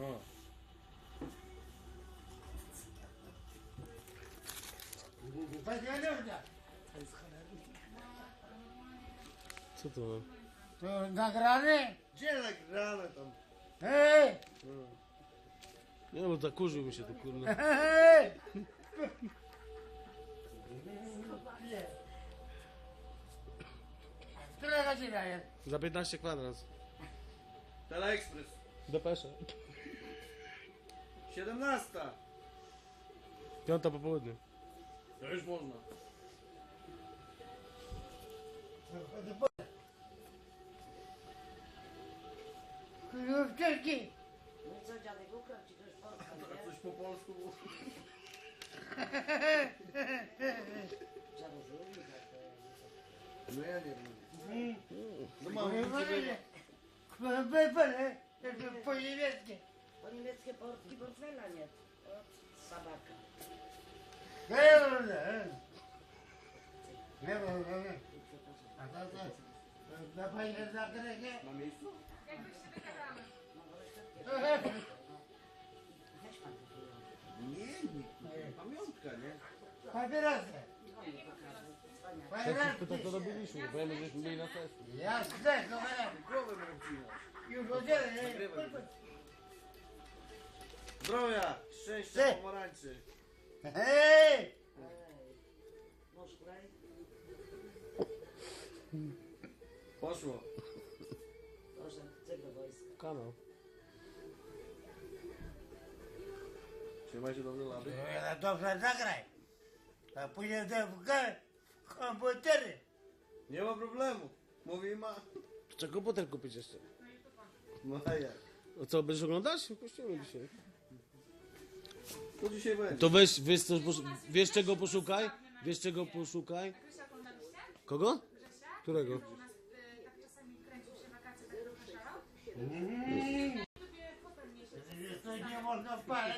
No. Co to ma? To nagrane? Gdzie nagrane tam? Hej! Nie no, bo zakurzył mi się to kurna. Hej! Która godzina jest? Za 15 kwadrat. Teleekspres. Depesza. 17. Piąta po południu. To już można. Krówczyki! No i co, dziadek ukradł ci też Polska, A nie? coś po polsku było? Założyli za to. No ja nie wiem. No mam Nie nic wolę. Po niemieckie. Po niemieckie portki portfela nie. O, sabaka. To co? Na fajne zakresie? Na miejscu? No bo jeszcze weź pan to. Nie, nie. Pamiątka, nie? Papierosy. Pyta, to Papierosy. robiliśmy. Wiemy, żeśmy byli na sesji. Jasne. Głowę mam obcinać. Już oddzielę, nie? Zdrowia, szczęścia, Ty. pomarańczy. Hej! Ej. Nóż klej. Poszło. Proszę, do wojska. Kanał. Trzymajcie dobrze lady. No, Dobrze, zagraj. A później w g- komputery. Nie ma problemu. Mówi ma. Trzeba komputer kupić jeszcze. No a jak? A co, będziesz oglądać? Puścimy dzisiaj. To dzisiaj będzie. To weź, wiesz, wiesz czego poszukaj? Wiesz czego poszukaj? Kogo? Którego? U nas tak czasami kręcił się wakacje, tak nie można wpaść.